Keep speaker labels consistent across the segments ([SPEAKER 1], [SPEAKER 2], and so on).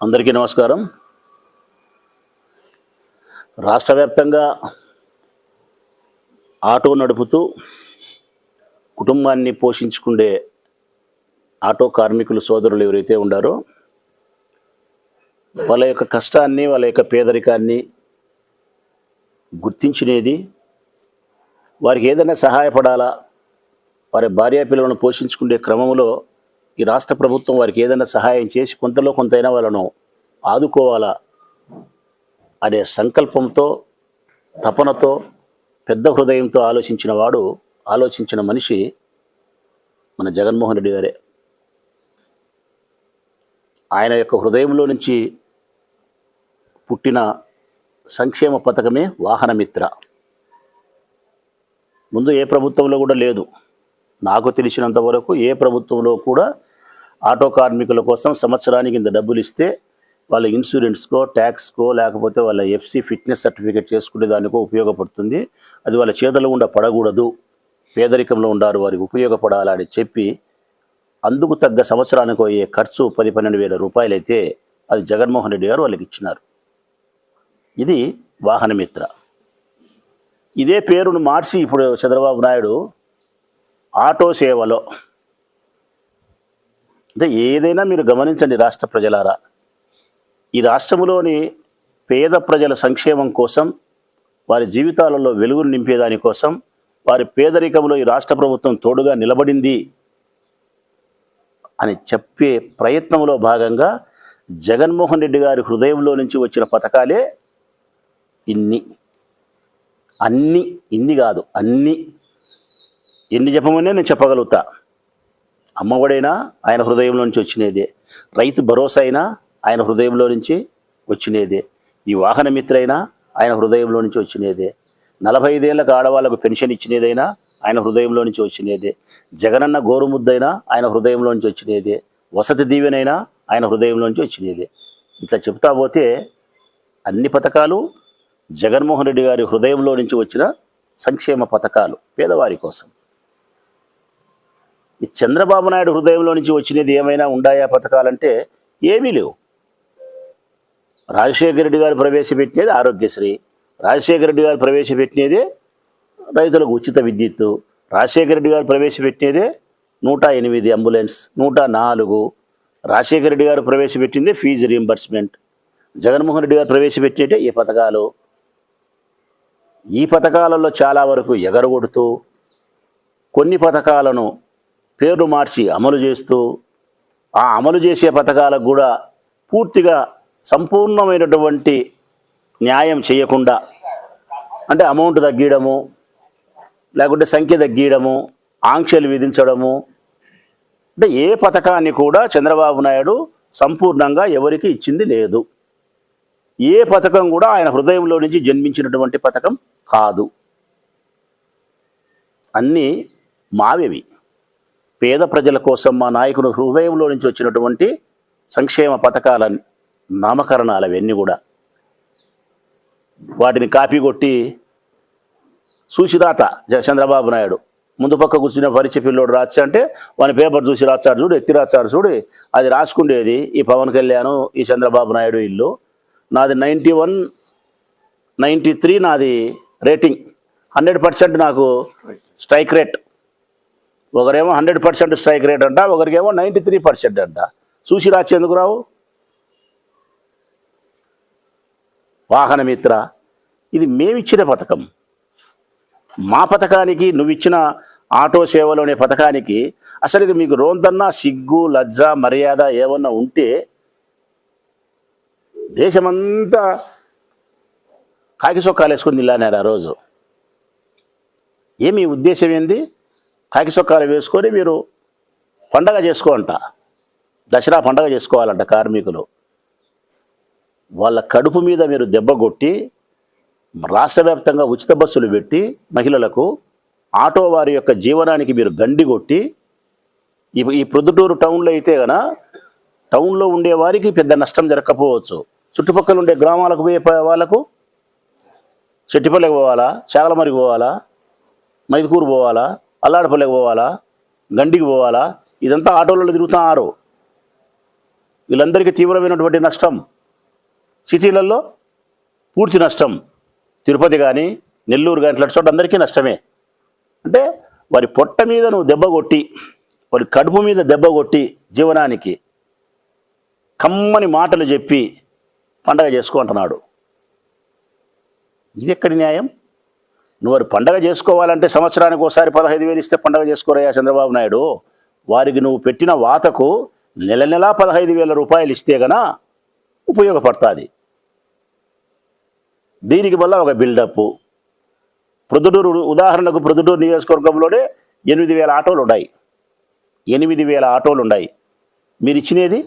[SPEAKER 1] అందరికీ నమస్కారం. రాష్ట్ర వ్యాప్తంగా ఆటో నడుపుతూ కుటుంబాన్ని పోషించుకుండే ఆటో కార్మికులు సోదరులు ఎవరైతే ఉండారో వాళ్ళ యొక్క కష్టాన్ని వాళ్ళ యొక్క పేదరికాన్ని గుర్తించినేది వారికి ఏదైనా సహాయపడాలా వారి భార్యా పిల్లలను పోషించుకునే క్రమంలో ఈ రాష్ట్ర ప్రభుత్వం వారికి ఏదైనా సహాయం చేసి కొంతలో కొంతైనా వాళ్ళను ఆదుకోవాలా అనే సంకల్పంతో తపనతో పెద్ద హృదయంతో ఆలోచించిన వాడు ఆలోచించిన మనిషి మన జగన్మోహన్ రెడ్డి గారే. ఆయన యొక్క హృదయంలో నుంచి పుట్టిన సంక్షేమ పథకమే వాహనమిత్ర. ముందు ఏ ప్రభుత్వంలో కూడా లేదు. నాకు తెలిసినంత వరకు ఏ ప్రభుత్వంలో కూడా ఆటో కార్మికుల కోసం సంవత్సరానికి ఇంత డబ్బులు ఇస్తే వాళ్ళ ఇన్సూరెన్స్కో ట్యాక్స్కో లేకపోతే వాళ్ళ ఎఫ్సి ఫిట్నెస్ సర్టిఫికేట్ చేసుకునే దానికో ఉపయోగపడుతుంది. అది వాళ్ళ చేతులు గుండా పడకూడదు. పేదరికంలో ఉండారు వారికి ఉపయోగపడాలని చెప్పి అందుకు తగ్గ సంవత్సరానికి అయ్యే ఖర్చు పది పన్నెండు వేల రూపాయలైతే అది జగన్మోహన్ రెడ్డి గారు వాళ్ళకి ఇచ్చినారు. ఇది వాహనమిత్ర ఇదే పేరును మార్చి ఇప్పుడు చంద్రబాబు నాయుడు ఆటో సేవలో. అంటే ఏదైనా మీరు గమనించండి రాష్ట్ర ప్రజలారా. ఈ రాష్ట్రంలోని పేద ప్రజల సంక్షేమం కోసం వారి జీవితాలలో వెలుగును నింపేదాని కోసం వారి పేదరికంలో ఈ రాష్ట్ర ప్రభుత్వం తోడుగా నిలబడింది అని చెప్పే ప్రయత్నంలో భాగంగా జగన్మోహన్ రెడ్డి గారి హృదయంలో నుంచి వచ్చిన పథకాలే ఇన్ని. అన్ని ఇన్ని కాదు అన్ని ఎన్ని చెప్పమనే నేను చెప్పగలుగుతా. అమ్మఒడైనా ఆయన హృదయంలో నుంచి వచ్చినదే. రైతు భరోసా అయినా ఆయన హృదయంలో నుంచి వచ్చినదే. ఈ వాహన మిత్రైనా ఆయన హృదయంలో నుంచి వచ్చినదే. నలభై ఐదేళ్ళకు ఆడవాళ్ళకు పెన్షన్ ఇచ్చినదైనా ఆయన హృదయంలో నుంచి వచ్చినదే. జగనన్న గోరుముద్దైనా ఆయన హృదయంలో నుంచి వచ్చినదే. వసతి దీవెనైనా ఆయన హృదయంలో నుంచి వచ్చినదే. ఇట్లా చెప్తా పోతే అన్ని పథకాలు జగన్మోహన్ రెడ్డి గారి హృదయంలో నుంచి వచ్చిన సంక్షేమ పథకాలు పేదవారి కోసం. ఈ చంద్రబాబు నాయుడు హృదయంలో నుంచి వచ్చినది ఏమైనా ఉండాయా పథకాలంటే ఏమీ లేవు. రాజశేఖర రెడ్డి గారు ప్రవేశపెట్టినది ఆరోగ్యశ్రీ రాజశేఖర రెడ్డి గారు ప్రవేశపెట్టినదే రైతులకు ఉచిత విద్యుత్తు రాజశేఖర రెడ్డి గారు ప్రవేశపెట్టినదే నూట ఎనిమిది అంబులెన్స్ నూట నాలుగు. రాజశేఖర రెడ్డి గారు ప్రవేశపెట్టిందే ఫీజు రీంబర్స్మెంట్ జగన్మోహన్ రెడ్డి గారు ప్రవేశపెట్టినట్టే ఈ పథకాలు. ఈ పథకాలలో చాలా వరకు ఎగరగొడుతూ కొన్ని పథకాలను పేర్లు మార్చి అమలు చేస్తూ ఆ అమలు చేసే పథకాలకు కూడా పూర్తిగా సంపూర్ణమైనటువంటి న్యాయం చేయకుండా అంటే అమౌంట్ తగ్గియడము లేకుంటే సంఖ్య తగ్గియడము ఆంక్షలు విధించడము అంటే ఏ పథకాన్ని కూడా చంద్రబాబు నాయుడు సంపూర్ణంగా ఎవరికి ఇచ్చింది లేదు. ఏ పథకం కూడా ఆయన హృదయంలో నుంచి జన్మించినటువంటి పథకం కాదు. అన్నీ మావేవి. పేద ప్రజల కోసం మా నాయకుడు హృదయంలో నుంచి వచ్చినటువంటి సంక్షేమ పథకాల నామకరణాలు అవన్నీ కూడా వాటిని కాపీ కొట్టి సూచిదాత జ- చంద్రబాబు నాయుడు. ముందు పక్క కూర్చున్న పరిచయ పిల్లోడు రాచా అంటే వాని పేపర్ చూసి రాస్తారు చూడు ఎత్తి రాస్తారు చూడు అది రాసుకుండేది ఈ పవన్ కళ్యాణ్ ఈ చంద్రబాబు నాయుడు ఇల్లు. నాది నైంటీ వన్ నైంటీ త్రీ నాది రేటింగ్. హండ్రెడ్ పర్సెంట్ నాకు స్ట్రైక్ రేట్ ఒకరేమో హండ్రెడ్ పర్సెంట్ స్ట్రైక్ రేట్ అంట ఒకరికేమో నైంటీ త్రీ పర్సెంట్ అంట. చూసి రాచేందుకు రావు? వాహనమిత్ర ఇది మేమిచ్చిన పథకం. మా పథకానికి నువ్వు ఇచ్చిన ఆటో సేవలు అనే పథకానికి అసలు ఇది మీకు రోందన్నా సిగ్గు లజ్జ మర్యాద ఏమన్నా ఉంటే దేశమంతా కాకి సొక్కాలు వేసుకుని నిల్లానారు ఆ రోజు. ఏమి ఉద్దేశం ఏంది? కాకి సొక్కాలు వేసుకొని మీరు పండగ చేసుకో అంట దసరా పండగ చేసుకోవాలంట కార్మికులు. వాళ్ళ కడుపు మీద మీరు దెబ్బ కొట్టి రాష్ట్ర వ్యాప్తంగా ఉచిత బస్సులు పెట్టి మహిళలకు ఆటో వారి యొక్క జీవనానికి మీరు గండి కొట్టి ఈ ప్రొద్దుటూరు టౌన్లో అయితే గన టౌన్లో ఉండే వారికి పెద్ద నష్టం జరగకపోవచ్చు. చుట్టుపక్కల ఉండే గ్రామాలకు పోయే వాళ్ళకు చెట్టిపల్లికి పోవాలా చాగలమరికి పోవాలా మైదుకూరు పోవాలా అల్లాడపల్లికి పోవాలా? గండికి పోవాలా? ఇదంతా ఆటోలలో తిరుగుతున్నారు. వీళ్ళందరికీ తీవ్రమైనటువంటి నష్టం. సిటీలలో పూర్తి నష్టం. తిరుపతి కానీ నెల్లూరు కానీ ఇట్లాంటి చోట అందరికీ నష్టమే. అంటే వారి పొట్ట మీద నువ్వు దెబ్బ కొట్టి వారి కడుపు మీద దెబ్బ కొట్టి జీవనానికి కమ్మని మాటలు చెప్పి పండగ చేసుకో అంటున్నాడు. ఇది ఎక్కడి న్యాయం? నువ్వు పండగ చేసుకోవాలంటే సంవత్సరానికి ఒకసారి పదహైదు వేలు ఇస్తే పండగ చేసుకోరయ్యా చంద్రబాబు నాయుడు. వారికి నువ్వు పెట్టిన వాతకు నెల నెలా పదహైదు వేల రూపాయలు ఇస్తే గన ఉపయోగపడుతుంది. దీనికి వల్ల ఒక బిల్డప్ ప్రొద్దుటూరు ఉదాహరణకు ప్రొద్దుటూరు నియోజకవర్గంలోనే ఎనిమిది వేల ఆటోలు ఉన్నాయి. ఎనిమిది వేల ఆటోలు ఉన్నాయి. మీరు ఇచ్చినది?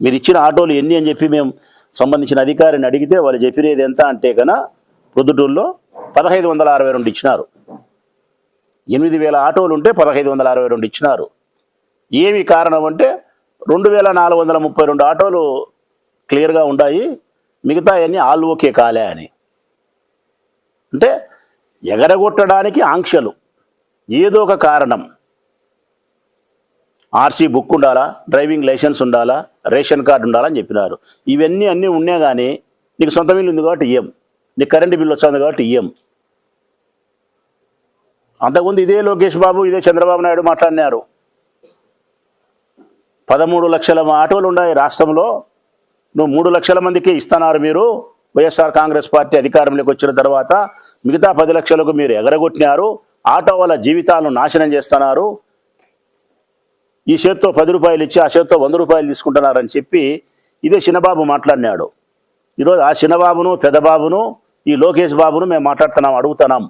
[SPEAKER 1] మీరు ఇచ్చిన ఆటోలు ఎన్ని అని చెప్పి మేము సంబంధించిన అధికారిని అడిగితే వాళ్ళు చెప్పినది ఎంత అంటే కన ప్రొద్దుటూరులో పదహైదు వందల అరవై రెండు ఇచ్చినారు. ఎనిమిది వేల ఆటోలు ఉంటే పదహైదు వందల అరవై రెండు ఇచ్చినారు. ఏమి కారణం అంటే రెండు వేల నాలుగు వందల ముప్పై రెండు ఆటోలు క్లియర్గా ఉన్నాయి మిగతా అన్నీ ఆల్ ఓకే కాలే అని. అంటే ఎగరగొట్టడానికి ఆంక్షలు. ఏదో ఒక కారణం. ఆర్సీ బుక్ ఉండాలా? డ్రైవింగ్ లైసెన్స్ ఉండాలా? రేషన్ కార్డు ఉండాలా అని చెప్పినారు. ఇవన్నీ అన్నీ ఉన్నా కానీ నీకు సొంత బిల్లు ఉంది కాబట్టి ఇయ్యం. నీకు కరెంటు బిల్లు వస్తుంది కాబట్టి ఇయ్యం. అంతకుముందు ఇదే లోకేష్ బాబు ఇదే చంద్రబాబు నాయుడు మాట్లాడినారు. పదమూడు లక్షల ఆటోలు ఉన్నాయి రాష్ట్రంలో. నువ్వు మూడు లక్షల మందికి ఇస్తున్నారు మీరు. వైఎస్ఆర్ కాంగ్రెస్ పార్టీ అధికారంలోకి వచ్చిన తర్వాత మిగతా పది లక్షలకు మీరు ఎగరగొట్టినారు. ఆటో వాళ్ళ జీవితాలను నాశనం చేస్తున్నారు. ఈ చేత్తో పది రూపాయలు ఇచ్చి ఆ చేత్తో వంద రూపాయలు తీసుకుంటున్నారని చెప్పి ఇదే చిన్నబాబు మాట్లాడినాడు. ఈరోజు ఆ చిన్నబాబును పెద్దబాబును ఈ లోకేష్ బాబును మేము మాట్లాడుతున్నాం అడుగుతున్నాం.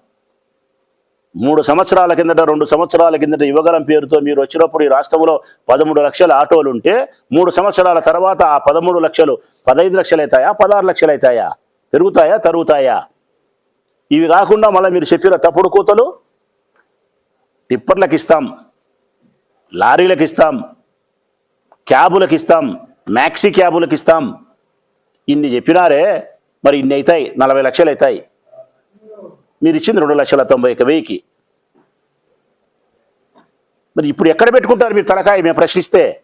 [SPEAKER 1] మూడు సంవత్సరాల కిందట రెండు సంవత్సరాల కిందట యువగలం పేరుతో మీరు వచ్చినప్పుడు ఈ రాష్ట్రంలో పదమూడు లక్షల ఆటోలు ఉంటే మూడు సంవత్సరాల తర్వాత ఆ పదమూడు లక్షలు పదహైదు లక్షలు అవుతాయా పదహారు లక్షలు అవుతాయా పెరుగుతాయా తరుగుతాయా? ఇవి కాకుండా మళ్ళీ మీరు చెప్పిన తప్పుడు కూతలు టిప్పర్లకు ఇస్తాం లారీలకు ఇస్తాం క్యాబులకు ఇస్తాం మ్యాక్సీ క్యాబులకు ఇస్తాం ఇన్ని చెప్పినారే మరి ఇన్ని అవుతాయి నలభై లక్షలు అవుతాయి మీరు ఇచ్చింది రెండు లక్షల తొంభై ఒక వెయ్యికి మరి ఇప్పుడు ఎక్కడ పెట్టుకుంటారు మీరు తలకాయ? మేము ప్రశ్నిస్తే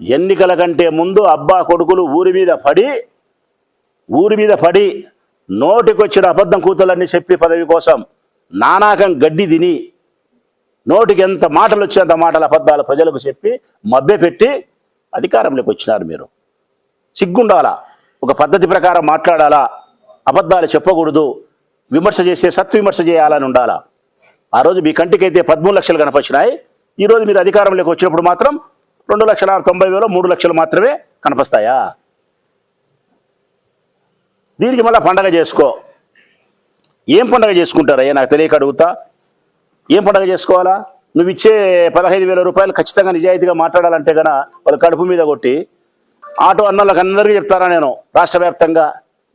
[SPEAKER 1] ఎన్నికల కంటే ముందు అబ్బా కొడుకులు ఊరి మీద పడి ఊరి మీద పడి నోటికొచ్చిన అబద్ధం కూతులన్నీ చెప్పి పదవి కోసం నానాకం గడ్డి తిని నోటికి ఎంత మాటలు వచ్చేంత మాటల అబద్ధాలు ప్రజలకు చెప్పి మభ్యపెట్టి అధికారంలోకి వచ్చినారు మీరు. సిగ్గుండాలా? ఒక పద్ధతి ప్రకారం మాట్లాడాలా? అబద్ధాలు చెప్పకూడదు. విమర్శ చేసే సత్విమర్శ చేయాలని ఉండాలా? ఆ రోజు మీ కంటికైతే పదమూడు లక్షలు కనపచ్చినాయి ఈ రోజు మీరు అధికారంలోకి వచ్చినప్పుడు మాత్రం రెండు లక్షల తొంభై వేలు మూడు లక్షలు మాత్రమే కనిపిస్తాయా? దీనికి మళ్ళీ పండగ చేసుకో. ఏం పండగ చేసుకుంటారయ్యా? నాకు తెలియక అడుగుతా. ఏం పండగ చేసుకోవాలా? నువ్వు ఇచ్చే పదహైదు వేల రూపాయలు ఖచ్చితంగా నిజాయితీగా మాట్లాడాలంటే గన వాళ్ళ కడుపు మీద కొట్టి ఆటో అన్నలకు అందరికీ చెప్తారా నేను? రాష్ట్ర వ్యాప్తంగా.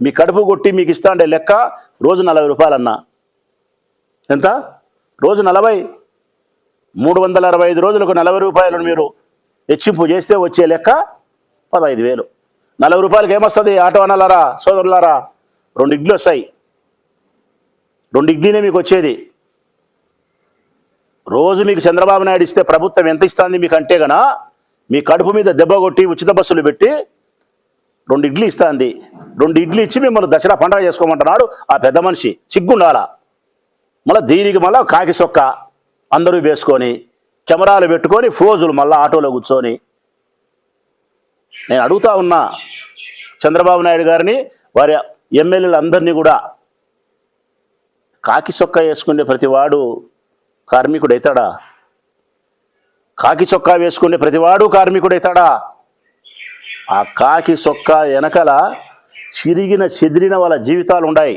[SPEAKER 1] మీ కడుపు కొట్టి మీకు ఇస్తా అంటే లెక్క రోజు నలభై రూపాయలన్నా. ఎంత? రోజు నలభై. మూడు వందల అరవై ఐదు రోజులకు నలభై రూపాయలను మీరు హెచ్చింపు చేస్తే వచ్చే లెక్క పదహైదు వేలు. నలభై రూపాయలకి ఏమొస్తుంది? ఆటో అన్నలారా సోదరులారా రెండు ఇడ్లు వస్తాయి. రెండు ఇడ్లీనే మీకు వచ్చేది. రోజు మీకు చంద్రబాబు నాయుడు ఇస్తే ప్రభుత్వం ఎంత ఇస్తుంది మీకు అంటే గన మీ కడుపు మీద దెబ్బ కొట్టి ఉచిత బస్సులు పెట్టి రెండు ఇడ్లీ ఇస్తుంది. రెండు ఇడ్లీ ఇచ్చి మిమ్మల్ని దసరా పండగ చేసుకోమంటున్నాడు ఆ పెద్ద మనిషి. సిగ్గుండాలా? మళ్ళీ దీనికి మళ్ళీ కాకి సొక్క అందరూ వేసుకొని కెమెరాలు పెట్టుకొని ఫోజులు మళ్ళీ ఆటోలో కూర్చొని. నేను అడుగుతా ఉన్నా చంద్రబాబు నాయుడు గారిని వారి ఎమ్మెల్యేలందరినీ కూడా. కాకి చొక్కా వేసుకునే ప్రతివాడు కార్మికుడైతాడా? కాకి చొక్కా వేసుకునే ప్రతివాడు కార్మికుడు అవుతాడా ఆ కాకి చొక్కా వెనకల చిరిగిన చెదిరిన వాళ్ళ జీవితాలు ఉన్నాయి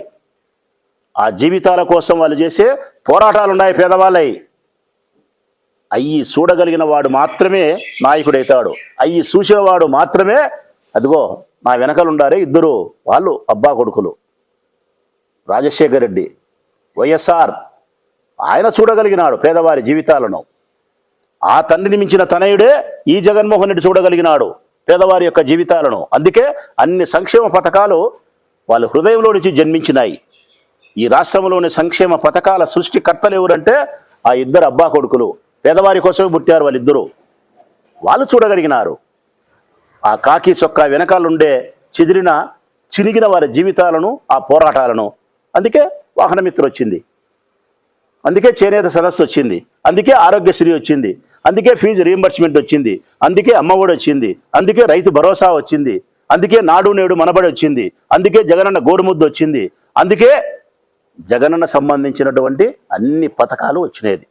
[SPEAKER 1] ఆ జీవితాల కోసం వాళ్ళు చేసే పోరాటాలు ఉన్నాయి పేదవాళ్ళై. అయ్యి చూడగలిగిన వాడు మాత్రమే నాయకుడైతాడు. అయ్యి చూసేవాడు మాత్రమే అదిగో నా వెనకలుండారే ఇద్దరు వాళ్ళు అబ్బా కొడుకులు. రాజశేఖర్ రెడ్డి వైఎస్ఆర్ ఆయన చూడగలిగినాడు పేదవారి జీవితాలను. ఆ తండ్రిని మించిన తనయుడే ఈ జగన్మోహన్ రెడ్డి చూడగలిగినాడు. పేదవారి యొక్క జీవితాలను. అందుకే అన్ని సంక్షేమ పథకాలు వాళ్ళ హృదయంలో నుంచి జన్మించినాయి. ఈ రాష్ట్రంలోని సంక్షేమ పథకాల సృష్టికర్తలు ఎవరంటే ఆ ఇద్దరు అబ్బా కొడుకులు. పేదవారి కోసమే పుట్టారు వాళ్ళిద్దరూ. వాళ్ళు చూడగలిగినారు. ఆ కాకి చొక్కా వెనకాలుండే చెదిరిన చినిగిన వారి జీవితాలను ఆ పోరాటాలను. అందుకే వాహనమిత్ర వచ్చింది అందుకే చేనేత సదస్సు వచ్చింది. అందుకే ఆరోగ్యశ్రీ వచ్చింది. అందుకే ఫీజు రీఎంబర్స్మెంట్ వచ్చింది అందుకే అమ్మఒడి వచ్చింది అందుకే రైతు భరోసా వచ్చింది అందుకే నాడు నేడు మనబడి వచ్చింది అందుకే జగనన్న గోరుముద్దు వచ్చింది అందుకే జగనన్న సంబంధించినటువంటి అన్ని పథకాలు వచ్చినాయి.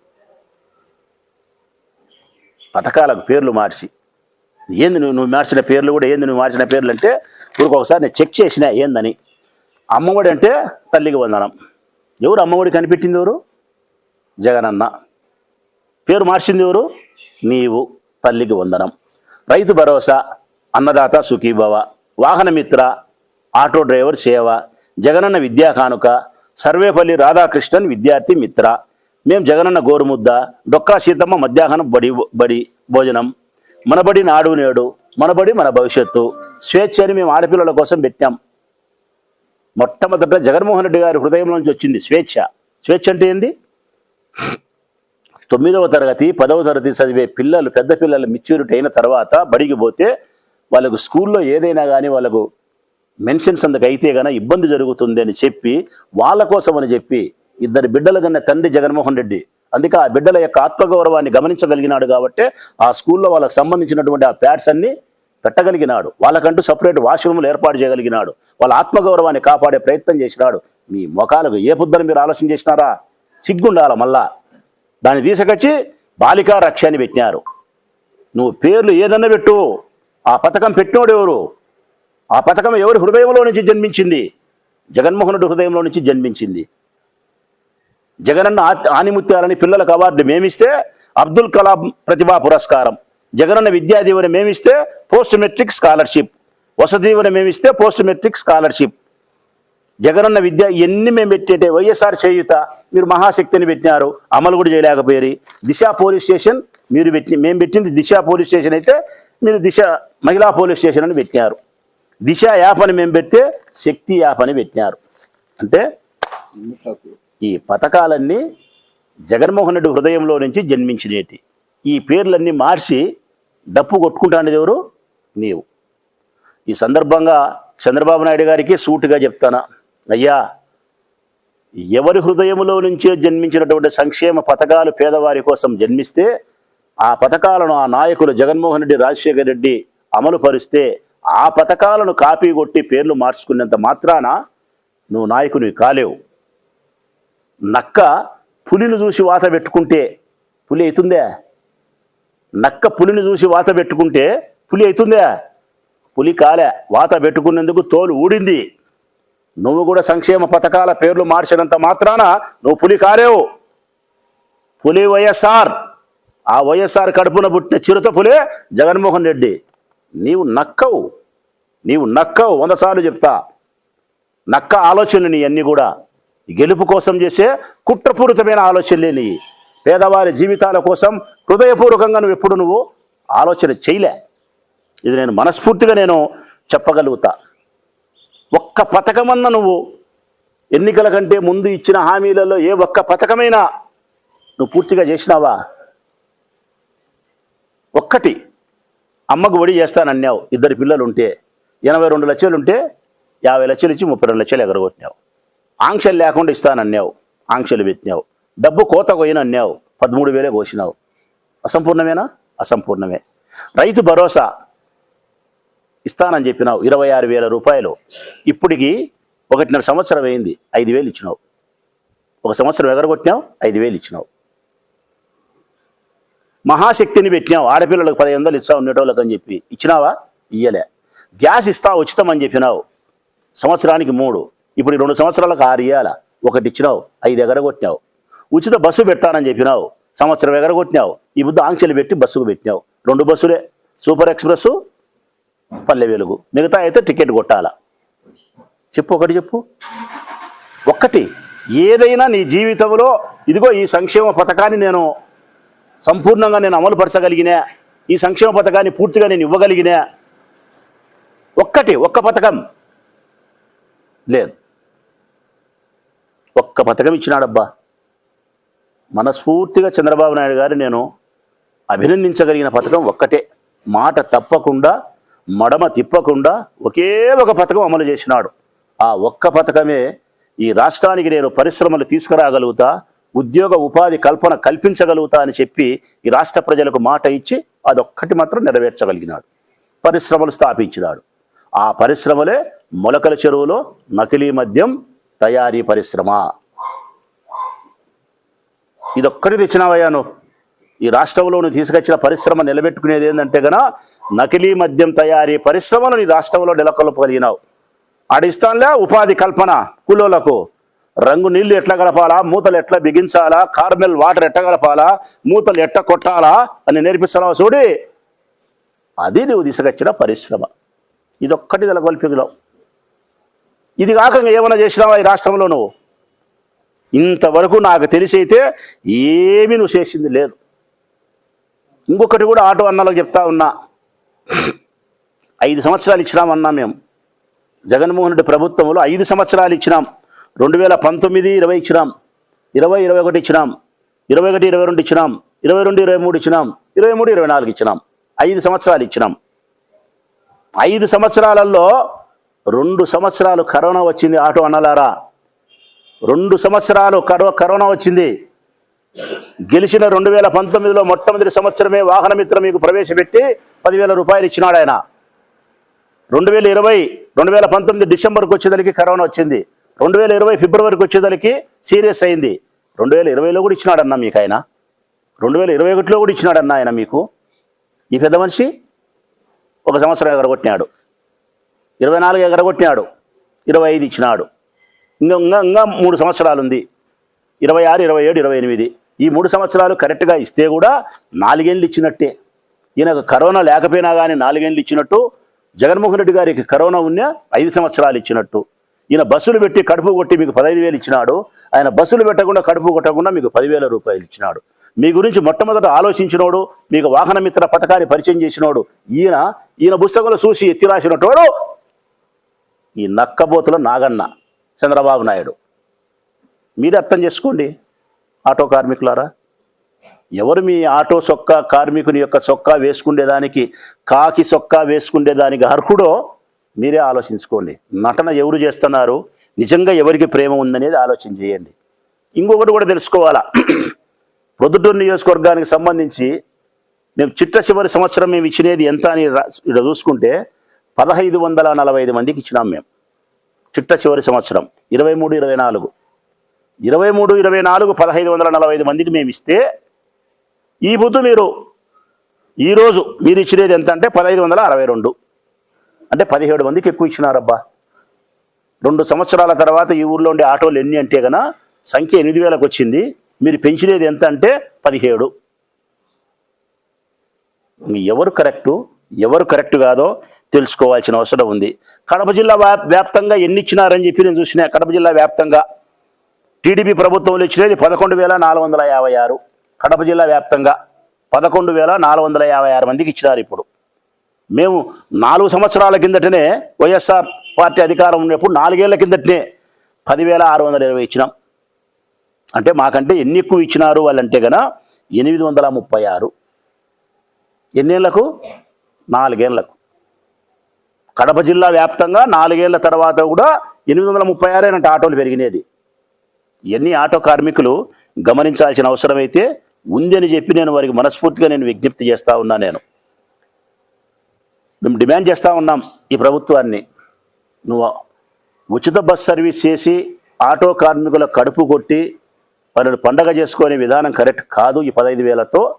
[SPEAKER 1] పథకాలకు పేర్లు మార్చి ఏంది నువ్వు నువ్వు మార్చిన పేర్లు కూడా ఏంది నువ్వు మార్చిన పేర్లు అంటే ఇప్పుడు ఒకసారి నేను చెక్ చేసిన ఏందని. అమ్మఒడి అంటే తల్లికి వందనం. ఎవరు అమ్మఒడి కనిపెట్టింది ఎవరు? జగనన్న. పేరు మార్చింది ఎవరు? నీవు. తల్లికి వందనం. రైతు భరోసా అన్నదాత సుఖీభవ వాహనమిత్ర ఆటో డ్రైవర్ సేవ జగనన్న విద్యా కానుక సర్వేపల్లి రాధాకృష్ణన్ విద్యార్థి మిత్ర మేం జగనన్న గోరుముద్ద డొక్కా సీతమ్మ మధ్యాహ్నం బడి బడి భోజనం మనబడి నాడు నేడు మనబడి మన భవిష్యత్తు స్వేచ్ఛ అని మేము ఆడపిల్లల కోసం పెట్టాం. మొట్టమొదట జగన్మోహన్ రెడ్డి గారి హృదయం నుంచి వచ్చింది స్వేచ్ఛ. స్వేచ్ఛ అంటే ఏంది? తొమ్మిదవ తరగతి పదవ తరగతి చదివే పిల్లలు పెద్ద పిల్లలు మెచ్యూరిటీ అయిన తర్వాత బడికి పోతే వాళ్ళకు స్కూల్లో ఏదైనా కానీ వాళ్ళకు మెన్షన్స్ అందుకు అయితే కానీ ఇబ్బంది జరుగుతుంది అని చెప్పి వాళ్ళ కోసం అని చెప్పి ఇద్దరు బిడ్డలు కన్నా తండ్రి జగన్మోహన్ రెడ్డి. అందుకే ఆ బిడ్డల యొక్క ఆత్మగౌరవాన్ని గమనించగలిగినాడు కాబట్టి ఆ స్కూల్లో వాళ్ళకి సంబంధించినటువంటి ఆ ప్యాడ్స్ అన్ని పెట్టగలిగినాడు. వాళ్ళకంటూ సపరేట్ వాష్రూములు ఏర్పాటు చేయగలిగినాడు. వాళ్ళ ఆత్మగౌరవాన్ని కాపాడే ప్రయత్నం చేసినాడు. మీ ముఖాలకు ఏ పొద్దున మీరు ఆలోచన చేసినారా? సిగ్గుండాల మళ్ళా? దాన్ని తీసుకొచ్చి బాలికా రక్ష అని పెట్టినారు. నువ్వు పేర్లు ఏదన్నా పెట్టు. ఆ పథకం పెట్టినోడు ఎవరు? ఆ పథకం ఎవరి హృదయంలో నుంచి జన్మించింది? జగన్మోహనుడు హృదయంలో నుంచి జన్మించింది. జగనన్న ఆనిముత్యాలని పిల్లలకు అవార్డు మేమిస్తే అబ్దుల్ కలాం ప్రతిభా పురస్కారం. Jagananna Vidyadeevena మేమిస్తే post matric scholarship. Vasathi Deevena మేమిస్తే post metric scholarship. Jagananna విద్య ఎన్ని మేము పెట్టింటే వైఎస్ఆర్ చేయుత మీరు మహాశక్తిని పెట్టినారు. అమలు కూడా చేయలేకపోయారు. దిశ పోలీస్ స్టేషన్ మీరు పెట్టి మేము పెట్టింది దిశ పోలీస్ స్టేషన్ అయితే మీరు దిశ మహిళా పోలీస్ స్టేషన్ అని పెట్టినారు. దిశ యాప్ అని మేము పెడితే శక్తి యాప్ అని పెట్టినారు. అంటే ఈ పథకాలన్నీ జగన్మోహన్ రెడ్డి హృదయంలో నుంచి జన్మించినేటి. ఈ పేర్లన్నీ మార్చి డప్పు కొట్టుకుంటానేది ఎవరు? నీవు. ఈ సందర్భంగా చంద్రబాబు నాయుడు గారికి సూటుగా చెప్తానా? అయ్యా ఎవరి హృదయంలో నుంచే జన్మించినటువంటి సంక్షేమ పథకాలు పేదవారి కోసం జన్మిస్తే ఆ పథకాలను ఆ నాయకులు జగన్మోహన్ రెడ్డి రాజశేఖర రెడ్డి అమలు పరిస్తే ఆ పథకాలను కాపీ కొట్టి పేర్లు మార్చుకున్నంత మాత్రాన నువ్వు నాయకునివి కాలేవు. నక్క పులిని చూసి వాత పెట్టుకుంటే పులి అవుతుందే నక్క పులిని చూసి వాత పెట్టుకుంటే పులి అవుతుందే పులి కాలే. వాత పెట్టుకునేందుకు తోలు ఊడింది. నువ్వు కూడా సంక్షేమ పథకాల పేర్లు మార్చినంత మాత్రాన నువ్వు పులి కారేవు పులి వైఎస్ఆర్. ఆ వైఎస్ఆర్ కడుపున పుట్టిన చిరుత పులే జగన్మోహన్ రెడ్డి. నీవు నక్కవు. నీవు నక్కవు. వంద సార్లు చెప్తా. నక్క ఆలోచనలు నీ అన్నీ కూడా. గెలుపు కోసం చేసే కుట్రపూరితమైన ఆలోచనలే నీ. పేదవారి జీవితాల కోసం హృదయపూర్వకంగా నువ్వు ఎప్పుడు నువ్వు ఆలోచన చేయలే. ఇది నేను మనస్ఫూర్తిగా నేను చెప్పగలుగుతా. ఒక్క పథకమన్న నువ్వు ఎన్నికల కంటే ముందు ఇచ్చిన హామీలలో ఏ ఒక్క పథకమైనా నువ్వు పూర్తిగా చేసినావా? ఒక్కటి. అమ్మకు ఒడి చేస్తానన్నావు ఇద్దరు పిల్లలు ఉంటే ఎనభై రెండు లక్షలు ఉంటే యాభై లక్షలు ఇచ్చి ముప్పై రెండు లక్షలు ఎగరగొట్టినావు. ఆంక్షలు లేకుండా ఇస్తానన్నావు ఆంక్షలు పెట్టినావు. డబ్బు కోత కొయ్యను అన్నావు. పదమూడు వేలే కోసినావు. అసంపూర్ణమేనా? అసంపూర్ణమే. రైతు భరోసా. ఇస్తానని చెప్పినావు ఇరవై ఆరు వేల రూపాయలు. ఇప్పటికి ఒకటిన్నర సంవత్సరం అయింది ఐదు వేలు ఇచ్చినావు. ఒక సంవత్సరం ఎగరగొట్టినావు ఐదు వేలు ఇచ్చినావు. మహాశక్తిని పెట్టినావు ఆడపిల్లలకు పదిహేను వందలు ఇస్తావు ఉండేటోళ్ళకి అని చెప్పి. ఇచ్చినావా? ఇయ్యలే. గ్యాస్ ఇస్తా ఉచితం అని చెప్పినావు. సంవత్సరానికి మూడు. ఇప్పుడు రెండు సంవత్సరాలకు ఆరు ఇయ్యాల? ఒకటి ఇచ్చినావు ఐదు ఎగరగొట్టినావు. ఉచిత బస్సు పెడతానని చెప్పినావు సంవత్సరం ఎగరగొట్టినావు. ఈ బుద్ధ ఆంక్షలు పెట్టి బస్సుకు పెట్టినావు. రెండు బస్సులే. Super express Palle Velugu. మిగతా అయితే టికెట్ కొట్టాలా. చెప్పు ఒకటి చెప్పు. ఒక్కటి ఏదైనా నీ జీవితంలో ఇదిగో ఈ సంక్షేమ పథకాన్ని నేను సంపూర్ణంగా నేను అమలు పరచగలిగినా ఈ సంక్షేమ పథకాన్ని పూర్తిగా నేను ఇవ్వగలిగినా ఒక్కటి ఒక్క పథకం లేదు. ఒక్క పథకం ఇచ్చినాడబ్బా. మనస్ఫూర్తిగా చంద్రబాబు నాయుడు గారు నేను అభినందించగలిగిన పథకం ఒక్కటే. మాట తప్పకుండా మడమ తిప్పకుండా ఒకే ఒక పథకం అమలు చేసినాడు. ఆ ఒక్క పథకమే ఈ రాష్ట్రానికి నేను పరిశ్రమలు తీసుకురాగలుగుతా ఉద్యోగ ఉపాధి కల్పన కల్పించగలుగుతా అని చెప్పి ఈ రాష్ట్ర ప్రజలకు మాట ఇచ్చి అదొక్కటి మాత్రం నెరవేర్చగలిగినాడు. పరిశ్రమలు స్థాపించినాడు. ఆ పరిశ్రమలే మొలకల చెరువులో నకిలీ మద్యం తయారీ పరిశ్రమ. ఇదొక్కటి తెచ్చినావయ్యా నువ్వు. ఈ రాష్ట్రంలోను తీసుకొచ్చిన పరిశ్రమ నిలబెట్టుకునేది ఏంటంటే గన నకిలీ మద్యం తయారీ పరిశ్రమను నీ రాష్ట్రంలో నెలకొల్పగలిగినావు. ఆడిస్తానులే ఉపాధి కల్పన కూలోలకు రంగు నీళ్ళు ఎట్లా గడపాలా మూతలు ఎట్లా బిగించాలా? కార్మెల్ వాటర్ ఎట్లా గడపాలా మూతలు ఎట్ట కొట్టాలా? అని నేర్పిస్తున్నావు చూడి. అది నువ్వు తీసుకొచ్చిన పరిశ్రమ. ఇదొక్కటి నెలకొల్పగలవు ఇది కాక ఏమైనా చేసినావా ఈ రాష్ట్రంలో నువ్వు? ఇంతవరకు నాకు తెలిసి అయితే ఏమీ నువ్వు చేసింది లేదు. ఇంకొకటి కూడా ఆటో అన్నలో చెప్తా ఉన్నా. ఐదు సంవత్సరాలు ఇచ్చినామన్నా మేము. జగన్మోహన్ రెడ్డి ప్రభుత్వంలో ఐదు సంవత్సరాలు ఇచ్చినాం. రెండు వేల పంతొమ్మిది ఇరవై ఇచ్చినాం. ఇరవై ఇరవై ఒకటి ఇచ్చినాం. ఇరవై ఒకటి ఇరవై రెండు ఇచ్చినాం. ఇరవై రెండు ఇరవై మూడు ఇచ్చినాం. ఇరవై మూడు ఇరవై నాలుగు ఇచ్చినాం. ఐదు సంవత్సరాలు ఇచ్చినాం. ఐదు సంవత్సరాలలో రెండు సంవత్సరాలు కరోనా వచ్చింది ఆటో అన్నలారా. రెండు సంవత్సరాలు కరో కరోనా వచ్చింది. గెలిచిన రెండు వేల పంతొమ్మిదిలో మొట్టమొదటి సంవత్సరమే వాహన మిత్ర మీకు ప్రవేశపెట్టి పదివేల రూపాయలు ఇచ్చినాడు ఆయన. రెండు వేల ఇరవై రెండు వేల పంతొమ్మిది డిసెంబర్కి వచ్చేదానికి కరోనా వచ్చింది. రెండు వేల ఇరవై ఫిబ్రవరికి వచ్చేదానికి సీరియస్ అయింది. రెండు వేల ఇరవైలో కూడా ఇచ్చినాడన్న మీకు ఆయన. రెండు వేల ఇరవై ఒకటిలో కూడా ఇచ్చినాడన్న ఆయన మీకు. ఈ పెద్ద మనిషి ఒక సంవత్సరం ఎగరగొట్టినాడు. ఇరవై నాలుగు ఎగరగొట్టినాడు. ఇరవై ఐదు ఇచ్చినాడు. ఇంకా ఇంకా ఇంకా మూడు సంవత్సరాలు ఉంది ఇరవై ఆరు ఇరవై ఏడు ఇరవై ఎనిమిది. ఈ మూడు సంవత్సరాలు కరెక్ట్గా ఇస్తే కూడా నాలుగేళ్ళు ఇచ్చినట్టే. ఈయనకు కరోనా లేకపోయినా కానీ నాలుగేళ్ళు ఇచ్చినట్టు జగన్మోహన్ రెడ్డి గారికి కరోనా ఉన్నా ఐదు సంవత్సరాలు ఇచ్చినట్టు. ఈయన బస్సులు పెట్టి కడుపు కొట్టి మీకు పదహైదు వేలు ఇచ్చినాడు. ఆయన బస్సులు పెట్టకుండా కడుపు కొట్టకుండా మీకు పదివేల రూపాయలు ఇచ్చినాడు. మీ గురించి మొట్టమొదట ఆలోచించినోడు మీకు వాహన మిత్ర పథకాన్ని పరిచయం చేసినోడు ఈయన ఈయన పుస్తకంలో చూసి ఎత్తి రాసినటోడు ఈ నక్కబోతుల నాగన్న చంద్రబాబు నాయుడు. మీరు అర్థం చేసుకోండి. ఆటో కార్మికులారా? ఎవరు మీ ఆటో సొక్కా కార్మికుని యొక్క సొక్కా వేసుకునేదానికి కాకి సొక్కా వేసుకునేదానికి అర్హుడో మీరే ఆలోచించుకోండి. నటన ఎవరు చేస్తున్నారు? నిజంగా ఎవరికి ప్రేమ ఉందనేది ఆలోచన చేయండి. ఇంకొకటి కూడా తెలుసుకోవాలా? ప్రొద్దుటూరు నియోజకవర్గానికి సంబంధించి మేము చిట్ట చివరి సంవత్సరం మేము ఇచ్చినది ఎంత అని ఇక్కడ చూసుకుంటే పదహైదు వందల నలభై ఐదు మందికి ఇచ్చినాం మేము. చిట్ట చివరి సంవత్సరం ఇరవై మూడు ఇరవై నాలుగు. ఇరవై మూడు ఇరవై నాలుగు పదహైదు వందల నలభై ఐదు మందికి మేము ఇస్తే ఈ బుద్ధు మీరు ఈరోజు మీరు ఇచ్చినది ఎంత అంటే పదహైదు వందల అరవై రెండు. అంటే పదిహేడు మందికి ఎక్కువ ఇచ్చినారబ్బా. రెండు సంవత్సరాల తర్వాత ఈ ఊర్లో ఉండే ఆటోలు ఎన్ని అంటే కన సంఖ్య ఎనిమిది వేలకు వచ్చింది. మీరు పెంచినది ఎంత అంటే పదిహేడు. ఎవరు కరెక్టు ఎవరు కరెక్ట్ కాదో తెలుసుకోవాల్సిన అవసరం ఉంది. కడప జిల్లా వ్యాప్తంగా ఎన్ని ఇచ్చినారని చెప్పి నేను చూసిన కడప జిల్లా వ్యాప్తంగా టీడీపీ ప్రభుత్వంలో ఇచ్చినది పదకొండు వేల నాలుగు వందల యాభై ఆరు. కడప జిల్లా వ్యాప్తంగా పదకొండు వేల నాలుగు వందల యాభై ఆరు మందికి ఇచ్చినారు ఇప్పుడు. మేము నాలుగు సంవత్సరాల కిందటనే వైఎస్ఆర్ పార్టీ అధికారం ఉన్నప్పుడు నాలుగేళ్ళ కిందటనే పదివేల ఆరు వందల ఇరవై ఇచ్చినాం. అంటే మాకంటే ఎన్ని ఎక్కువ ఇచ్చినారు వాళ్ళంటే గన ఎనిమిది వందల ముప్పై ఆరు. ఎన్నేళ్ళకు? నాలుగేళ్ళకు. కడప జిల్లా వ్యాప్తంగా నాలుగేళ్ళ తర్వాత కూడా ఎనిమిది వందల ముప్పై ఆరేనంట ఆటోలు పెరిగినది. ఇవన్నీ ఆటో కార్మికులు గమనించాల్సిన అవసరం అయితే ఉందని చెప్పి నేను వారికి మనస్ఫూర్తిగా నేను విజ్ఞప్తి చేస్తూ ఉన్నా నేను. మేము డిమాండ్ చేస్తూ ఉన్నాం ఈ ప్రభుత్వాన్ని. నువ్వు ఉచిత బస్ సర్వీస్ చేసి ఆటో కార్మికుల కడుపు కొట్టి వాళ్ళని పండగ చేసుకునే విధానం కరెక్ట్ కాదు ఈ పదహైదు వేలతో.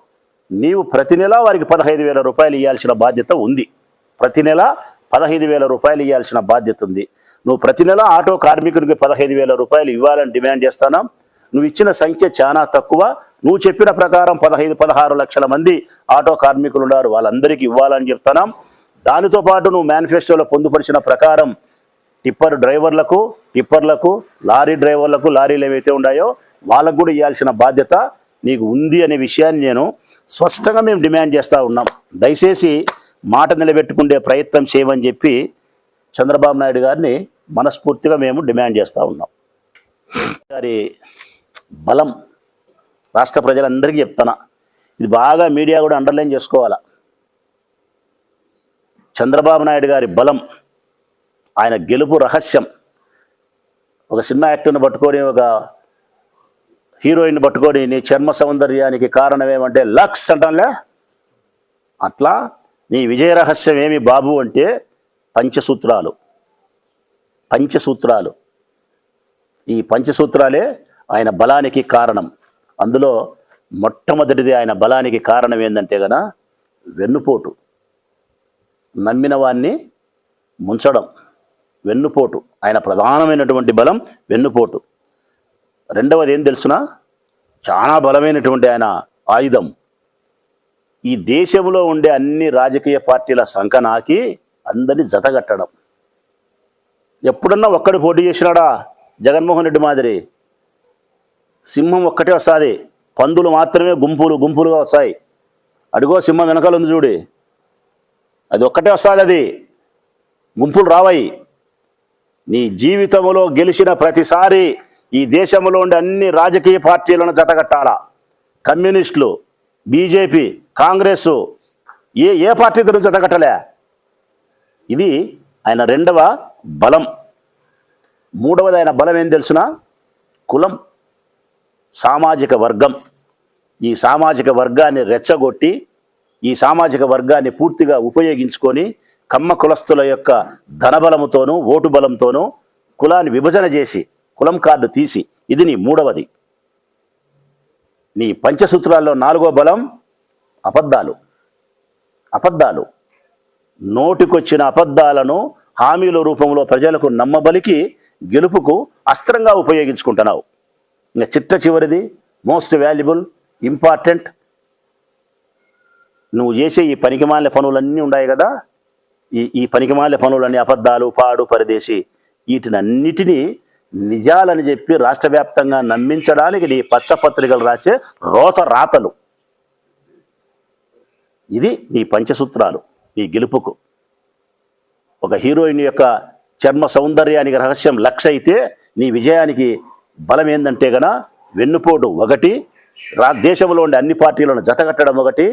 [SPEAKER 1] నీవు ప్రతి నెల వారికి పదహైదు వేల రూపాయలు ఇవ్వాల్సిన బాధ్యత ఉంది. ప్రతి నెల పదహైదు వేల రూపాయలు ఇవ్వాల్సిన బాధ్యత ఉంది. నువ్వు ప్రతి నెల ఆటో కార్మికునికి పదహైదు వేల రూపాయలు ఇవ్వాలని డిమాండ్ చేస్తానా? నువ్వు ఇచ్చిన సంఖ్య చాలా తక్కువ. నువ్వు చెప్పిన ప్రకారం పదహైదు పదహారు లక్షల మంది ఆటో కార్మికులు ఉన్నారు. వాళ్ళందరికీ ఇవ్వాలని చెప్తున్నాం దానితో పాటు నువ్వు మేనిఫెస్టోలో పొందుపరిచిన ప్రకారం టిప్పర్ డ్రైవర్లకు టిప్పర్లకు లారీ డ్రైవర్లకు లారీలు ఏవైతే ఉన్నాయో వాళ్ళకు కూడా ఇవ్వాల్సిన బాధ్యత నీకు ఉంది అనే విషయాన్ని నేను స్పష్టంగా మేము డిమాండ్ చేస్తూ ఉన్నాం. దయచేసి మాట నిలబెట్టుకునే ప్రయత్నం చేయమని చెప్పి చంద్రబాబు నాయుడు గారిని మనస్ఫూర్తిగా మేము డిమాండ్ చేస్తూ ఉన్నాం. గారి బలం రాష్ట్ర ప్రజలందరికీ చెప్తానా ఇది బాగా మీడియా కూడా అండర్లైన్ చేసుకోవాలా? చంద్రబాబు నాయుడు గారి బలం ఆయన గెలుపు రహస్యం. ఒక సినిమా యాక్టర్ని పట్టుకొని ఒక హీరోయిన్ పట్టుకొని నీ చర్మ సౌందర్యానికి కారణం ఏమంటే లక్స్ అంటానులే? అట్లా నీ విజయ రహస్యం ఏమి బాబు అంటే పంచసూత్రాలు. పంచసూత్రాలు. ఈ పంచసూత్రాలే ఆయన బలానికి కారణం. అందులో మొట్టమొదటిది ఆయన బలానికి కారణం ఏంటంటే గన వెన్నుపోటు. నమ్మిన వాన్ని ముంచడం. వెన్నుపోటు. ఆయన ప్రధానమైనటువంటి బలం వెన్నుపోటు. రెండవది ఏం తెలుసునా? చాలా బలమైనటువంటి ఆయన ఆయుధం. ఈ దేశంలో ఉండే అన్ని రాజకీయ పార్టీల సంకనాకి అందరినీ జతగట్టడం ఎప్పుడన్నా ఒక్కడు పోటీ చేసినాడా? జగన్మోహన్ రెడ్డి మాదిరి. సింహం ఒక్కటే వస్తుంది. పందులు మాత్రమే గుంపులు గుంపులుగా వస్తాయి. అడుగో సింహం వెనకాల ఉంది చూడి. అది ఒక్కటే వస్తుంది అది. గుంపులు రావాయి. నీ జీవితంలో గెలిచిన ప్రతిసారి ఈ దేశంలో ఉండే అన్ని రాజకీయ పార్టీలను జతగట్టాలా కమ్యూనిస్టులు బీజేపీ కాంగ్రెస్ ఏ ఏ పార్టీతో జతగట్టలే ఇది ఆయన రెండవ బలం. మూడవది ఆయన బలం ఏం తెలుసునా? కులం. సామాజిక వర్గం. ఈ సామాజిక వర్గాన్ని రెచ్చగొట్టి ఈ సామాజిక వర్గాన్ని పూర్తిగా ఉపయోగించుకొని కమ్మ కులస్తుల యొక్క ధనబలముతోనూ ఓటు బలంతోనూ కులాన్ని విభజన చేసి కులం కార్డు తీసి ఇది నీ మూడవది. నీ పంచసూత్రాల్లో నాలుగో బలం అబద్ధాలు. అబద్ధాలు. నోటికొచ్చిన అబద్ధాలను హామీల రూపంలో ప్రజలకు నమ్మబలికి గెలుపుకు అస్త్రంగా ఉపయోగించుకుంటున్నావు. ఇంకా చిట్ట చివరిది మోస్ట్ వాల్యుబుల్ ఇంపార్టెంట్ నువ్వు చేసే ఈ పనికిమాలిన పనులన్నీ ఉన్నాయి కదా? ఈ ఈ పనికిమాలిన పనులన్నీ అబద్ధాలు పాడు పరదేశి. వీటినన్నిటినీ నిజాలని చెప్పి రాష్ట్ర వ్యాప్తంగా నమ్మించడానికి నీ పచ్చపత్రికలు రాసే రోత రాతలు. ఇది నీ పంచసూత్రాలు. నీ గెలుపుకు. ఒక హీరోయిన్ యొక్క చర్మ సౌందర్యానికి రహస్యం లక్ష అయితే నీ విజయానికి బలం ఏందంటే గన వెన్నుపోటు ఒకటి రా దేశంలో ఉండే అన్ని పార్టీలను జతగట్టడం ఒకటి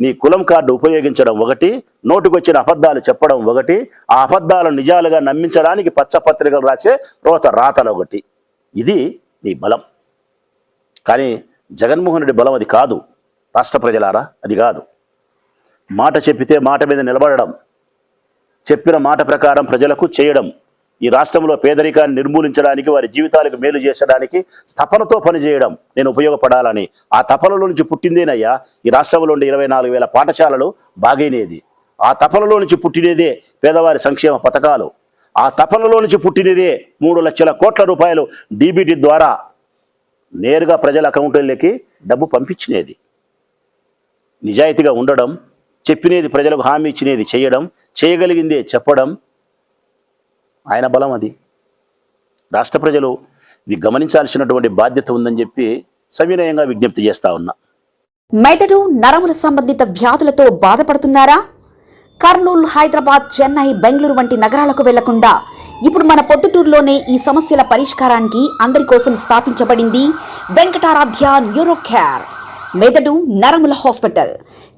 [SPEAKER 1] నీ కులం కార్డు ఉపయోగించడం ఒకటి నోటుకొచ్చిన అబద్ధాలు చెప్పడం ఒకటి ఆ అబద్ధాలను నిజాలుగా నమ్మించడానికి పచ్చపత్రికలు రాసే రోత రాతలు ఒకటి. ఇది నీ బలం. కానీ జగన్మోహన్ రెడ్డి బలం అది కాదు. రాష్ట్ర ప్రజలారా అది కాదు. మాట చెప్పితే మాట మీద నిలబడడం చెప్పిన మాట ప్రకారం ప్రజలకు చేయడం ఈ రాష్ట్రంలో పేదరికాన్ని నిర్మూలించడానికి వారి జీవితాలకు మేలు చేసడానికి తపనతో పనిచేయడం నేను ఉపయోగపడాలని. ఆ తపనలో నుంచి పుట్టిందేనయ్యా? ఈ రాష్ట్రంలో ఉండే ఇరవై నాలుగు వేల పాఠశాలలు బాగైనది ఆ తపనలో నుంచి పుట్టినదే పేదవారి సంక్షేమ పథకాలు. ఆ తపనలో నుంచి పుట్టినదే మూడు లక్షల కోట్ల రూపాయలు డీబీటీ ద్వారా నేరుగా ప్రజల అకౌంట్లకి డబ్బు పంపించినది. నిజాయితీగా ఉండడం చెప్పినది ప్రజలకు హామీ ఇచ్చినది చేయడం చేయగలిగిందే చెప్పడం ఆయన బలం అది. రాష్ట్ర ప్రజలు ఇది గమనించాల్సినటువంటి బాధ్యత ఉందని చెప్పి సవినయంగా విజ్ఞప్తి చేస్తా ఉన్నా.
[SPEAKER 2] మెదడు నరముల సంబంధిత వ్యాధులతో బాధపడుతున్నారా? కర్నూలు హైదరాబాద్ చెన్నై బెంగళూరు వంటి నగరాలకు వెళ్ళకుండా ఇప్పుడు మన పొద్దుటూరులోనే ఈ సమస్యల పరిష్కారానికి అందరి కోసం స్థాపించబడింది వెంకటారాధ్య న్యూరో మెదడు నరముల hospital.